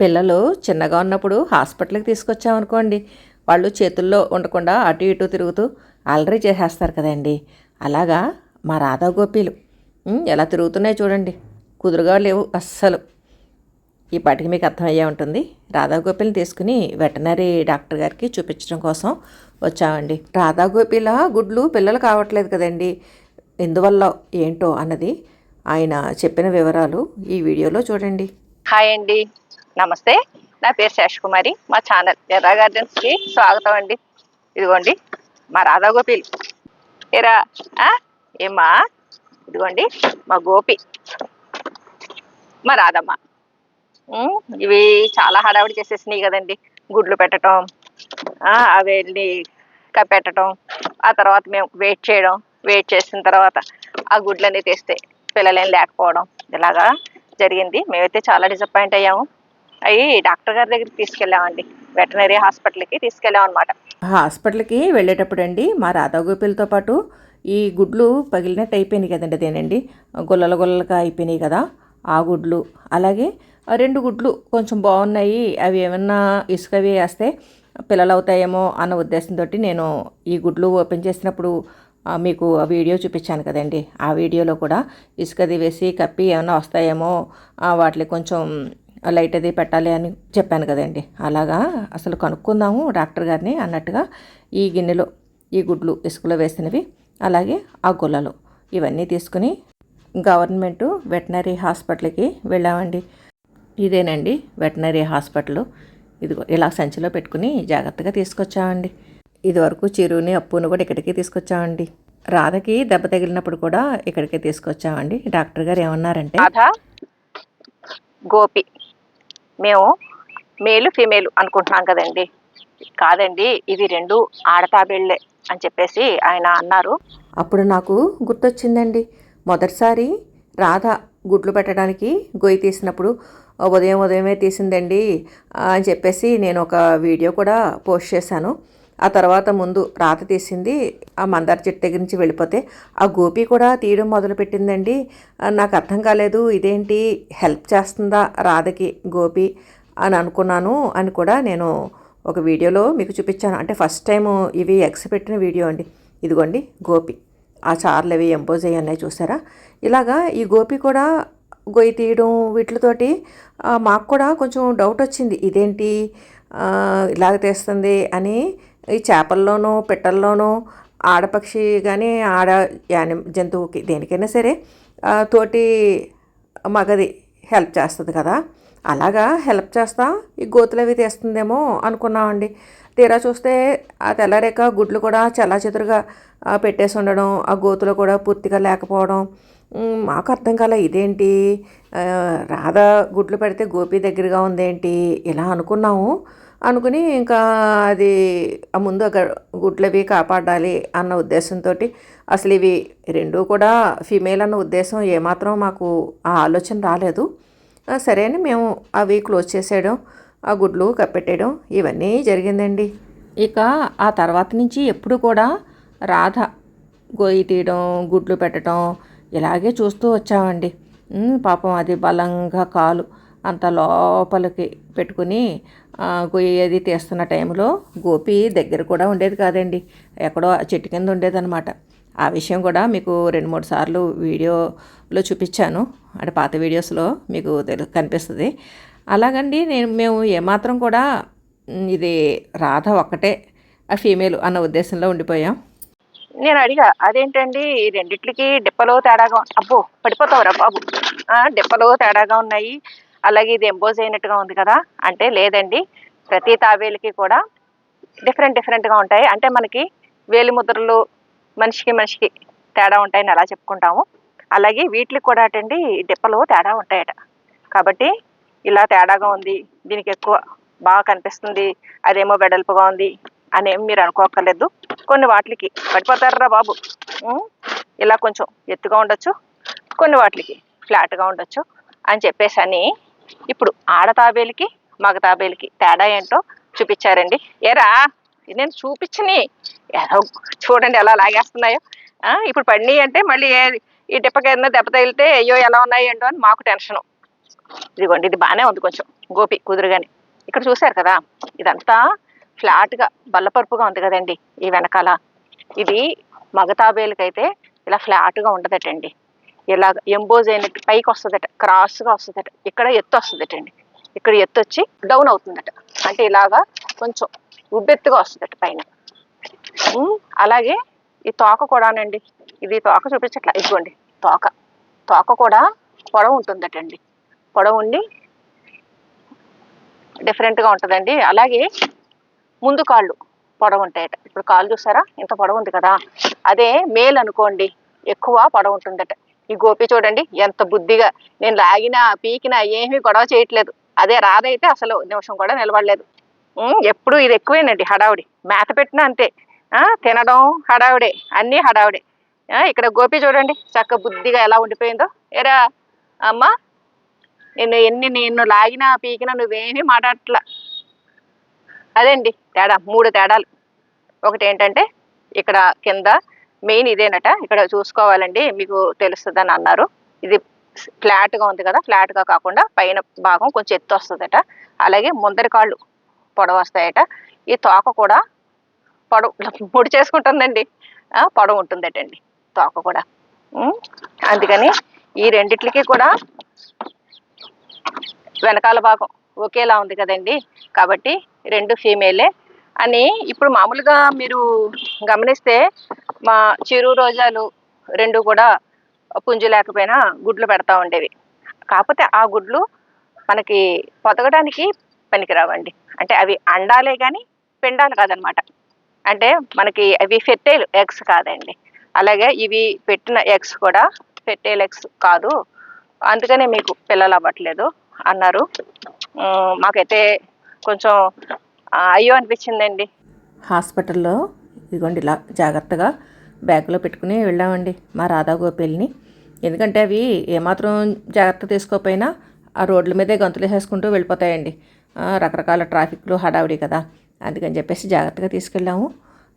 పిల్లలు చిన్నగా ఉన్నప్పుడు హాస్పిటల్కి తీసుకొచ్చామనుకోండి. వాళ్ళు చేతుల్లో ఉండకుండా అటు ఇటు తిరుగుతూ అలరి చేసేస్తారు కదండి. అలాగా మా రాధా గోపీలు ఎలా తిరుగుతున్నాయి చూడండి. కుదురుగా లేవు అస్సలు. ఈ పాటికి మీకు అర్థమయ్యే ఉంటుంది. రాధా గోపిని తీసుకుని వెటనరీ డాక్టర్ గారికి చూపించడం కోసం వచ్చామండి. రాధా గోపిల గుడ్లు పిల్లలు కావట్లేదు కదండి. ఎందువల్ల ఏంటో అన్నది ఆయన చెప్పిన వివరాలు ఈ వీడియోలో చూడండి. హాయ్ అండి. నమస్తే నా పేరు శేషకుమారి మా ఛానల్ ఎర్రా గార్డెన్స్కి స్వాగతం అండి. ఇదిగోండి మా రాధా గోపీలు. ఏరా ఏమ్మా? ఇదిగోండి మా గోపి. మా రాధమ్మ. ఇవి చాలా హడావిడి చేసేసినాయి కదండి. గుడ్లు పెట్టడం అవి వెళ్ళి కప్పెట్టడం ఆ తర్వాత మేము వెయిట్ చేయడం వెయిట్ చేసిన తర్వాత ఆ గుడ్లన్నీ తీస్తే పిల్లలేం లేకపోవడం. ఇలాగా జరిగింది. మేమైతే చాలా డిసప్పాయింట్ అయ్యాము. అవి డాక్టర్ గారి దగ్గరికి తీసుకెళ్ళామండి. వెటనరీ హాస్పిటల్కి తీసుకెళ్ళాం అనమాట హాస్పిటల్కి వెళ్ళేటప్పుడు అండి మా రాధాగోపిలతో పాటు ఈ గుడ్లు పగిలినట్టు అయిపోయినాయి కదండి అదేనండి. గొల్లల గొల్లలుగా అయిపోయినాయి కదా ఆ గుడ్లు. అలాగే రెండు గుడ్లు కొంచెం బాగున్నాయి. అవి ఏమన్నా ఇసుకవి వేస్తే పిల్లలు అవుతాయేమో అన్న ఉద్దేశంతో నేను ఈ గుడ్లు ఓపెన్ చేసినప్పుడు మీకు ఆ వీడియో చూపించాను కదండి. ఆ వీడియోలో కూడా ఇసుకది వేసి కప్పి ఏమైనా వస్తాయేమో వాటికి కొంచెం లైట్ అది పెట్టాలి అని చెప్పాను కదండి. అలాగా అసలు కనుక్కుందాము డాక్టర్ గారిని అన్నట్టుగా ఈ గిన్నెలో ఈ గుడ్లు ఇసుకలో వేసినవి అలాగే ఆ గుల్లలు ఇవన్నీ తీసుకుని గవర్నమెంట్ వెటనరీ హాస్పిటల్కి వెళ్ళామండి. ఇదేనండి వెటనరీ హాస్పిటల్. ఇదిగో ఇలా సంచిలో పెట్టుకుని జాగ్రత్తగా తీసుకొచ్చామండి. ఇదివరకు చిరుని అప్పును కూడా ఇక్కడికి తీసుకొచ్చామండి. రాధకి దెబ్బ తగిలినప్పుడు కూడా ఇక్కడికే తీసుకొచ్చామండి. డాక్టర్ గారు ఏమన్నారంటే గోపి. మేము మేలు ఫీమేల్ అనుకుంటున్నాం కదండి. కాదండి ఇవి రెండు ఆడతాబిళ్ళే అని చెప్పేసి ఆయన అన్నారు. అప్పుడు నాకు గుర్తొచ్చిందండి. మొదటిసారి రాధ గుడ్లు పెట్టడానికి గొయ్యి తీసినప్పుడు ఉదయం ఉదయమే తీసిందండి అని చెప్పేసి నేను ఒక వీడియో కూడా పోస్ట్ చేశాను. ఆ తర్వాత ముందు రాత తీసింది ఆ మందార చెట్టు దగ్గర నుంచి వెళ్ళిపోతే ఆ గోపి కూడా తీయడం మొదలుపెట్టిందండి. నాకు అర్థం కాలేదు ఇదేంటి హెల్ప్ చేస్తుందా రాధకి గోపి అని అనుకున్నాను అని కూడా నేను ఒక వీడియోలో మీకు చూపించాను. అంటే ఫస్ట్ టైం ఇవి ఎగ్స్ పెట్టిన వీడియో అండి. ఇదిగోండి గోపి. ఆ చార్లు అవి ఎంపోజ్ అయ్యి ఉన్నాయి చూసారా? ఇలాగా ఈ గోపి కూడా గొయ్యి తీయడం వీటితోటి మాకు కూడా కొంచెం డౌట్ వచ్చింది. ఇదేంటి ఇలాగ తీస్తుంది అని ఈ చేపల్లోనూ పిట్టల్లోనూ ఆడపక్షి కానీ ఆడ యాని జంతువుకి దేనికైనా సరే తోటి మగది హెల్ప్ చేస్తుంది కదా. అలాగా హెల్ప్ చేస్తా ఈ గోతులు అవి తీస్తుందేమో అనుకున్నామండి. తీరా చూస్తే ఆ తెల్లరేక గుడ్లు కూడా చలా చెదురుగా పెట్టేసి ఉండడం ఆ గోతులు కూడా పూర్తిగా లేకపోవడం. మాకు అర్థం కాలే ఇదేంటి? రాధ గుడ్లు పెడితే గోపి దగ్గరగా ఉందేంటి? ఇలా అనుకున్నాము. అనుకుని ఇంకా అది ముందు గుడ్లవి కాపాడాలి అన్న ఉద్దేశంతో అసలు ఇవి రెండూ కూడా ఫీమేల్ అన్న ఉద్దేశం ఏమాత్రం మాకు ఆ ఆలోచన రాలేదు. సరే అని మేము అవి క్లోజ్ చేసేయడం ఆ గుడ్లు కప్పెట్టేయడం ఇవన్నీ జరిగిందండి. ఇక ఆ తర్వాత నుంచి ఎప్పుడు కూడా రాధ గొయ్యి తీయడం గుడ్లు పెట్టడం ఇలాగే చూస్తూ వచ్చామండి. పాపం అది బలంగా కాలు అంత లోపలికి పెట్టుకుని ఆ, అది తీస్తున్న టైంలో గోపి దగ్గర కూడా ఉండేది కాదండి. ఎక్కడో ఆ చెట్టు కింద ఉండేదన్నమాట. ఆ విషయం కూడా మీకు రెండు మూడు సార్లు వీడియోలో చూపించాను. అంటే పాత వీడియోస్లో మీకు తెలు కనిపిస్తుంది. అలాగండి నేను మేము ఏమాత్రం కూడా ఇది రాధ ఒక్కటే ఆ ఫీమేల్ అన్న ఉద్దేశంలో ఉండిపోయాం. నేను అడిగా అదేంటండి ఈ రెండిట్లకి డిప్పలో తేడాగా అబ్బో పడిపోతావురా బాబు. డిప్పలో తేడాగా ఉన్నాయి. అలాగే ఇది ఎంబోజ్ అయినట్టుగా ఉంది కదా? అంటే లేదండి. ప్రతి తాబేలకి కూడా డిఫరెంట్ డిఫరెంట్గా ఉంటాయి. అంటే మనకి వేలి ముద్రలు మనిషికి మనిషికి తేడా ఉంటాయని అలా చెప్పుకుంటాము. అలాగే వీటికి కూడా అటండి డిప్పలు తేడా ఉంటాయట. కాబట్టి ఇలా తేడాగా ఉంది. దీనికి ఎక్కువ బాగా కనిపిస్తుంది. అదేమో వెడల్పుగా ఉంది అనేమి మీరు అనుకోక్కర్లేదు. కొన్ని వాటికి పడిపోతారా బాబు? ఇలా కొంచెం ఎత్తుగా ఉండొచ్చు. కొన్ని వాటికి ఫ్లాట్గా ఉండొచ్చు అని చెప్పేసి అని ఇప్పుడు ఆడ తాబేలుకి మగ తాబేలికి తేడా ఏంటో చూపించారండి. ఏరా నేను చూపించని. ఎలా చూడండి ఎలా లాగేస్తున్నాయో. ఆ, ఇప్పుడు పడినాయి అంటే మళ్ళీ ఈ డిప్పకి ఏదైనా దెబ్బ తగిలితే అయ్యో ఎలా ఉన్నాయి ఏంటో అని మాకు టెన్షను. ఇదిగోండి ఇది బాగానే ఉంది కొంచెం. గోపి కుదురుగాని. ఇక్కడ చూశారు కదా ఇదంతా ఫ్లాట్గా బల్లపరుపుగా ఉంది కదండి ఈ వెనకాల. ఇది మగతాబేలకైతే ఇలా ఫ్లాట్గా ఉండదటండి. ఇలా ఎంబోజ్ అయినట్టు పైకి వస్తుందట క్రాస్గా వస్తుందట ఇక్కడ ఎత్తు వస్తుందట అండి. ఇక్కడ ఎత్తు వచ్చి డౌన్ అవుతుందట. అంటే ఇలాగా కొంచెం ఉబ్బెత్తుగా వస్తుందట పైన. అలాగే ఈ తోక కూడానండి ఇది తోక చూపించట్లా ఇదిగోండి తోక. తోక కూడా పొడవు ఉంటుందటండి పొడవు ఉండి డిఫరెంట్గా ఉంటుందండి. అలాగే ముందు కాళ్ళు పొడవు ఉంటాయట. ఇప్పుడు కాళ్ళు చూసారా? ఇంత పొడవు ఉంది కదా. అదే మేల్ అనుకోండి ఎక్కువ పొడవు ఉంటుందట. ఈ గోపి చూడండి ఎంత బుద్ధిగా. నేను లాగినా పీకినా ఏమీ గొడవ చేయట్లేదు. అదే రాదైతే అసలు నిమిషం కూడా నిలబడలేదు. ఎప్పుడు ఇది ఎక్కువేనండి హడావుడి. మేత పెట్టినా అంతే. తినడం హడావుడే అన్నీ హడావుడే. ఇక్కడ గోపి చూడండి చక్క బుద్ధిగా ఎలా ఉండిపోయిందో. ఎరా అమ్మా నిన్ను ఎన్ని నిన్ను లాగినా పీకినా నువ్వేమీ మాట్లాడట్లా. అదేండి తేడా మూడు తేడాలు. ఒకటి ఏంటంటే ఇక్కడ కింద మెయిన్ ఇదేనట. ఇక్కడ చూసుకోవాలండి మీకు తెలుస్తుందని అన్నారు. ఇది ఫ్లాట్గా ఉంది కదా ఫ్లాట్గా కాకుండా పైన భాగం కొంచెం ఎత్తు వస్తుందట. అలాగే ముందరి కాళ్ళు పొడవ వస్తాయట. ఈ తోక కూడా పొడవు ముడి చేసుకుంటుందండి. పొడవు ఉంటుందటండి తోక కూడా. అందుకని ఈ రెండిట్లకి కూడా వెనకాల భాగం ఒకేలా ఉంది కదండి. కాబట్టి రెండు ఫీమేలే. అని ఇప్పుడు మామూలుగా మీరు గమనిస్తే మా చిరు రోజాలు రెండు కూడా పుంజు లేకపోయినా గుడ్లు పెడతా ఉండేవి. కాకపోతే ఆ గుడ్లు మనకి పొదగడానికి పనికిరావండి. అంటే అవి అండాలే కానీ పిండాలు కాదనమాట. అంటే మనకి అవి ఫెట్టేలు ఎగ్స్ కాదండి. అలాగే ఇవి పెట్టిన ఎగ్స్ కూడా ఫెట్టేల్ ఎగ్స్ కాదు. అందుకనే మీకు పిల్లలు అవ్వట్లేదు అన్నారు. మాకైతే కొంచెం అయ్యో అనిపించిందండి. హాస్పిటల్లో ఇదిగోండి ఇలా జాగ్రత్తగా బ్యాగ్లో పెట్టుకుని వెళ్ళామండి మా రాధా గోపిల్ని ఎందుకంటే అవి ఏమాత్రం జాగ్రత్త తీసుకోకపోయినా ఆ రోడ్ల మీదే గంతులు వేసేసుకుంటూ వెళ్ళిపోతాయండి. రకరకాల ట్రాఫిక్లు హడావిడి కదా. అందుకని చెప్పేసి జాగ్రత్తగా తీసుకెళ్ళాము.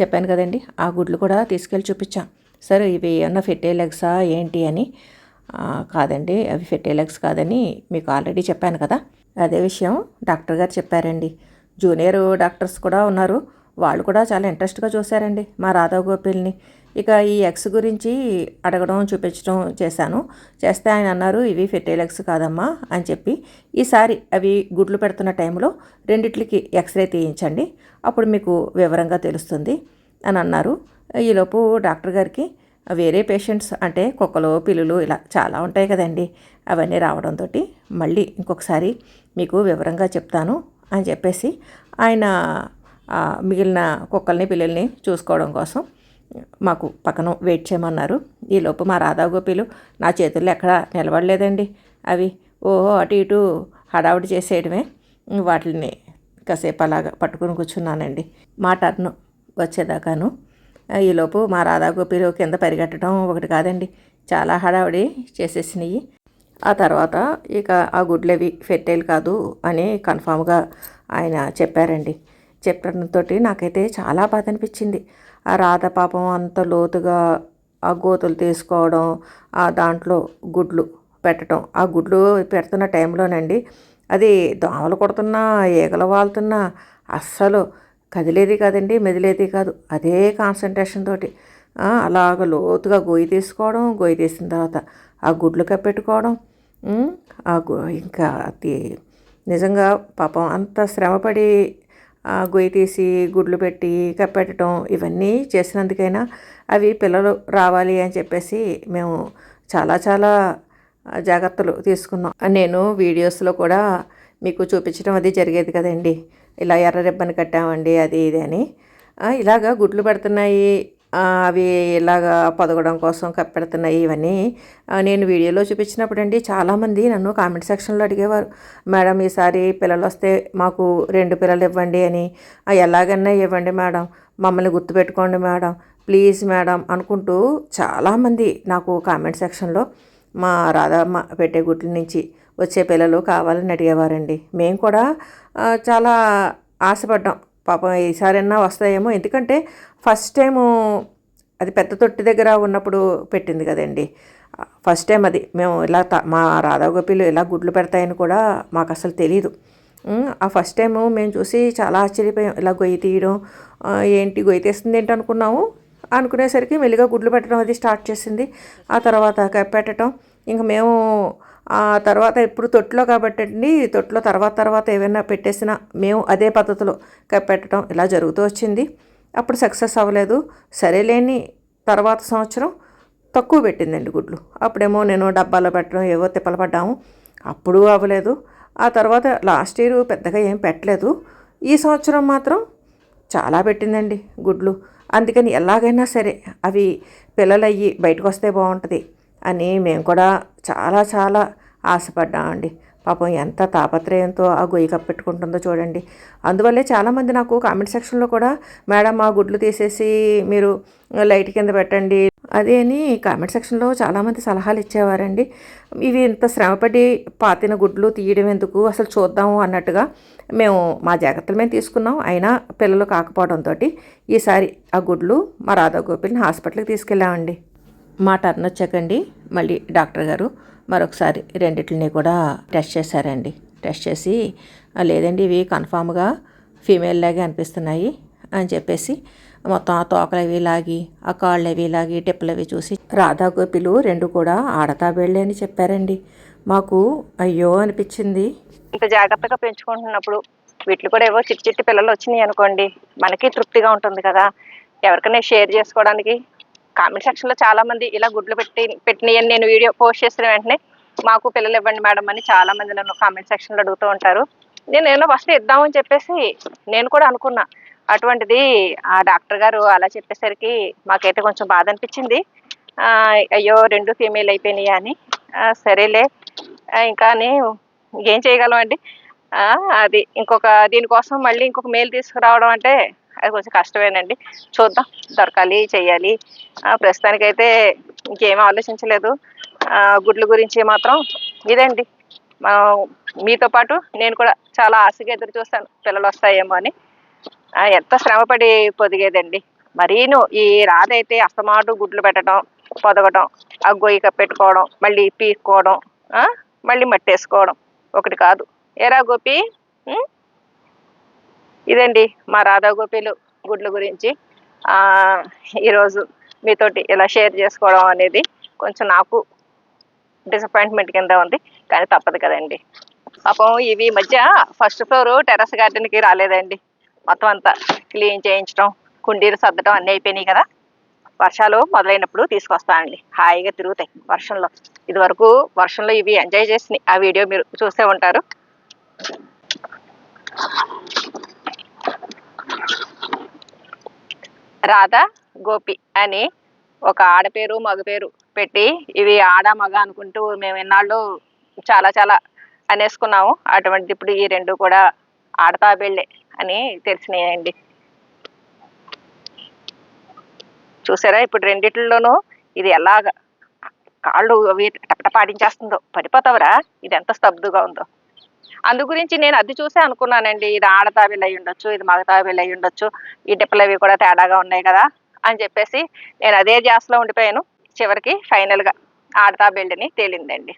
చెప్పాను కదండి ఆ గుడ్లు కూడా తీసుకెళ్ళి చూపించాం. సరే ఇవి ఏమన్నా ఫెట్టేలెక్సా ఏంటి అని? కాదండి అవి ఫెటేలెగ్స్ కాదని మీకు ఆల్రెడీ చెప్పాను కదా. అదే విషయం డాక్టర్ గారు చెప్పారండి. జూనియర్ డాక్టర్స్ కూడా ఉన్నారు. వాళ్ళు కూడా చాలా ఇంట్రెస్ట్గా చూశారండి మా రాధా గోపిల్ని ఇక ఈ ఎగ్స్ గురించి అడగడం చూపించడం చేశాను. చేస్తే ఆయన అన్నారు ఇవి ఫెర్టైల్ కాదమ్మా అని చెప్పి. ఈసారి అవి గుడ్లు పెడుతున్న టైంలో రెండిట్లకి ఎక్స్రే తీయించండి. అప్పుడు మీకు వివరంగా తెలుస్తుంది అని అన్నారు. ఈలోపు డాక్టర్ గారికి వేరే పేషెంట్స్ అంటే కుక్కలు పిల్లులు ఇలా చాలా ఉంటాయి కదండి. అవన్నీ రావడంతో మళ్ళీ ఇంకొకసారి మీకు వివరంగా చెప్తాను అని చెప్పేసి ఆయన మిగిలిన కుక్కల్ని పిల్లల్ని చూసుకోవడం కోసం మాకు పక్కన వెయిట్ చేయమన్నారు. ఈలోపు మా రాధా గోపీలు నా చేతుల్లో ఎక్కడ నిలబడలేదండి. అవి ఓహో అటు ఇటు హడావుడి చేసేయడమే. వాటిని కాసేపు అలాగా పట్టుకుని కూర్చున్నానండి. మా టర్న్ వచ్చేదాకాను. ఈలోపు మా రాధా గోపీలు కింద పరిగెట్టడం ఒకటి కాదండి. చాలా హడావుడి చేసేసినాయి. ఆ తర్వాత ఇక ఆ గుడ్లవి ఫెర్టైల్ కాదు అని కన్ఫామ్గా ఆయన చెప్పారండి. చెప్పడంతో నాకైతే చాలా బాధ అనిపించింది ఆ రాధ పాపం అంత లోతుగా ఆ గోతులు తీసుకోవడం ఆ దాంట్లో గుడ్లు పెట్టడం ఆ గుడ్లు పెడుతున్న టైంలోనండి అది దోమలు కొడుతున్నా ఈగలు వాళ్తున్నా అస్సలు కదిలేది కాదండి మెదిలేది కాదు అదే కాన్సన్ట్రేషన్ తోటి. అలాగ లోతుగా గొయ్యి తీసుకోవడం గొయ్యి తీసిన తర్వాత ఆ గుడ్లు కప్పెట్టుకోవడం ఆ గు- ఇంకా అది నిజంగా పాపం అంత శ్రమపడి గొయ్యి తీసి గుడ్లు పెట్టి కప్పెట్టడం ఇవన్నీ చేసినందుకైనా అవి పిల్లలు రావాలి అని చెప్పేసి మేము చాలా చాలా జాగ్రత్తలు తీసుకున్నాం. నేను వీడియోస్లో కూడా మీకు చూపించడం అది జరిగేది కదండి. ఇలా ఎర్ర రిబ్బన్ కట్టామండి అది ఇది అని. ఇలాగా గుడ్లు పెడుతున్నాయి అవి ఇలాగా పొదగడం కోసం కప్పెడుతున్నాయి ఇవన్నీ. నేను వీడియోలో చూపించినప్పుడు అండి చాలామంది నన్ను కామెంట్ సెక్షన్లో అడిగేవారు మేడం ఈసారి పిల్లలు వస్తే మాకు రెండు పిల్లలు ఇవ్వండి అని. ఎలాగన్నా ఇవ్వండి మేడం మమ్మల్ని గుర్తుపెట్టుకోండి మేడం ప్లీజ్ మేడం అనుకుంటూ చాలామంది నాకు కామెంట్ సెక్షన్లో మా రాధమ్మ పెట్టే గుడ్ల నుంచి వచ్చే పిల్లలు కావాలని అడిగేవారండి. మేము కూడా చాలా ఆశపడ్డాం. పాపం ఈసారైనా వస్తాయేమో. ఎందుకంటే ఫస్ట్ టైము అది పెద్ద తొట్టి దగ్గర ఉన్నప్పుడు పెట్టింది కదండి. ఫస్ట్ టైం అది మేము ఇలా త- మా రాధా గోపిలు ఇలా గుడ్లు పెడతాయని కూడా మాకు అసలు తెలియదు ఆ ఫస్ట్ టైము మేము చూసి చాలా ఆశ్చర్యపోయాం. ఇలా గొయ్యి తీయడం ఏంటి గొయ్యి తీస్తుంది ఏంటి అనుకున్నాము. అనుకునేసరికి మెల్లిగా గుడ్లు పెట్టడం అది స్టార్ట్ చేసింది. ఆ తర్వాత కప్పెట్టడం ఇంక మేము ఆ తర్వాత ఇప్పుడు తొట్టులో కాబట్టి అండి తర్వాత తర్వాత ఏమైనా పెట్టేసినా మేము అదే పద్ధతిలో పెట్టడం ఇలా జరుగుతూ వచ్చింది. అప్పుడు సక్సెస్ అవ్వలేదు. సరేలేని తర్వాత సంవత్సరం తక్కువ పెట్టిందండి గుడ్లు. అప్పుడేమో నేను డబ్బాలో పెట్టడం ఏవో తిప్పలు పడ్డాము. అప్పుడు అవ్వలేదు. ఆ తర్వాత లాస్ట్ ఇయర్ పెద్దగా ఏం పెట్టలేదు. ఈ సంవత్సరం మాత్రం చాలా పెట్టిందండి గుడ్లు. అందుకని ఎలాగైనా సరే అవి పిల్లలయ్యి బయటకు వస్తే బాగుంటుంది. అని మేము కూడా చాలా చాలా ఆశపడ్డామండి. పాపం ఎంత తాపత్రయంతో ఆ గొయ్యి కప్పెట్టుకుంటుందో చూడండి. అందువల్లే చాలామంది నాకు కామెంట్ సెక్షన్లో కూడా మేడం ఆ గుడ్లు తీసేసి మీరు లైట్ కింద పెట్టండి. అదే అని కామెంట్ సెక్షన్లో చాలామంది సలహాలు ఇచ్చేవారండి. ఇవి ఇంత శ్రమపడి పాతిన గుడ్లు తీయడం ఎందుకు? అసలు చూద్దాము అన్నట్టుగా మేము మా జాగ్రత్తలు మేము తీసుకున్నాం. అయినా పిల్లలు కాకపోవడంతో ఈసారి ఆ గుడ్లు మా రాధా గోపిల్ని హాస్పిటల్కి తీసుకెళ్ళామండి. మా టర్న్ వచ్చాకండి మళ్ళీ డాక్టర్ గారు మరొకసారి రెండిటిని కూడా టెస్ట్ చేశారండి. టెస్ట్ చేసి లేదండి ఇవి కన్ఫామ్గా ఫీమేల్ లాగే అనిపిస్తున్నాయి అని చెప్పేసి మొత్తం ఆ తోకలు అవి లాగి ఆ కాళ్ళు అవి లాగి టిప్పులు అవి చూసి రాధా గోపిలు రెండు కూడా ఆడతా వెళ్ళి అని చెప్పారండి. మాకు అయ్యో అనిపించింది. ఇంత జాగ్రత్తగా పెంచుకుంటున్నప్పుడు వీటిలో కూడా ఏవో చిట్టి చిట్టి పిల్లలు వచ్చినాయి అనుకోండి మనకి తృప్తిగా ఉంటుంది కదా. ఎవరికైనా షేర్ చేసుకోవడానికి కామెంట్ సెక్షన్లో చాలా మంది ఇలా గుడ్లు పెట్టి పెట్టినాయని నేను వీడియో పోస్ట్ చేసిన వెంటనే మాకు పిల్లలు ఇవ్వండి మేడం అని చాలా మంది నన్ను కామెంట్ సెక్షన్లో అడుగుతూ ఉంటారు. నేను ఏమో ఫస్ట్ ఇద్దామని చెప్పేసి నేను కూడా అనుకున్నా. అటువంటిది ఆ డాక్టర్ గారు అలా చెప్పేసరికి మాకైతే కొంచెం బాధ అనిపించింది. అయ్యో రెండు ఫీమేల్ అయిపోయినాయి అని. సరేలే. ఇంకా ఏం ఇంకేం చేయగలం అండి? అది ఇంకొక దీనికోసం మళ్ళీ ఇంకొక మేల్ తీసుకురావడం అంటే అది కొంచెం కష్టమేనండి. చూద్దాం. దొరకాలి చెయ్యాలి. ప్రస్తుతానికైతే ఇంకేం ఆలోచించలేదు. గుడ్ల గురించి మాత్రం ఇదండి. మీతో పాటు నేను కూడా చాలా ఆశగా ఎదురు చూస్తాను. పిల్లలు వస్తాయేమో అని. ఎంత శ్రమపడి పొదిగేదండి. మరీను ఈ రాదైతే అస్తమాటు గుడ్లు పెట్టడం పొదగడం ఆ గొయ్యి కప్పెట్టుకోవడం మళ్ళీ పీక్కోవడం మళ్ళీ మట్టేసుకోవడం. ఒకటి కాదు. ఏరా గోపి? ఇదండి మా రాధాగోపిలు గుడ్ల గురించి. ఈరోజు మీతోటి ఇలా షేర్ చేసుకోవడం అనేది కొంచెం నాకు డిసప్పాయింట్మెంట్ కింద ఉంది కానీ తప్పదు కదండి. పాపం ఇవి మధ్య ఫస్ట్ ఫ్లోర్ టెర్రస్ గార్డెన్కి రాలేదండి. మొత్తం అంతా క్లీన్ చేయించడం కుండీలు సర్దడం అన్నీ అయిపోయినాయి కదా. వర్షాలు మొదలైనప్పుడు తీసుకొస్తానండి హాయిగా తిరుగుతాయి వర్షంలో. ఇదివరకు వర్షంలో ఇవి ఎంజాయ్ చేసినాయి. ఆ వీడియో మీరు చూసే ఉంటారు. రాధా గోపి అని ఒక ఆడ పేరు మగ పేరు పెట్టి ఇవి ఆడ మగ అనుకుంటూ మేము ఎన్నాళ్ళు చాలా చాలా అనేసుకున్నాము. అటువంటిది ఇప్పుడు ఈ రెండు కూడా ఆడతా బెళ్ళే అని తెలిసినాయండి. చూసారా? ఇప్పుడు రెండిట్లలోనూ ఇది ఎలాగ కాళ్ళు అవి టపటపాడించేస్తుందో పడిపోతావరా? ఇది ఎంత స్తబ్దుగా ఉందో. అందు గురించి నేను అది చూసే అనుకున్నానండి. ఇది ఆడతాబిల్ అయి ఉండొచ్చు ఇది మగతాబిల్ అయి ఉండొచ్చు ఈ డిప్పలవి కూడా తేడాగా ఉన్నాయి కదా అని చెప్పేసి నేను అదే జాస్లో ఉండిపోయాను. చివరికి ఫైనల్గా ఆడతాబిల్డ్ని తేలిందండి.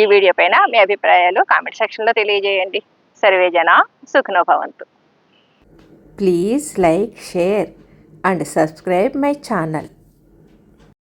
ఈ వీడియో పైన మీ అభిప్రాయాలు కామెంట్ సెక్షన్లో తెలియజేయండి. సర్వే జన సుఖనోభవంతు please like share and subscribe my channel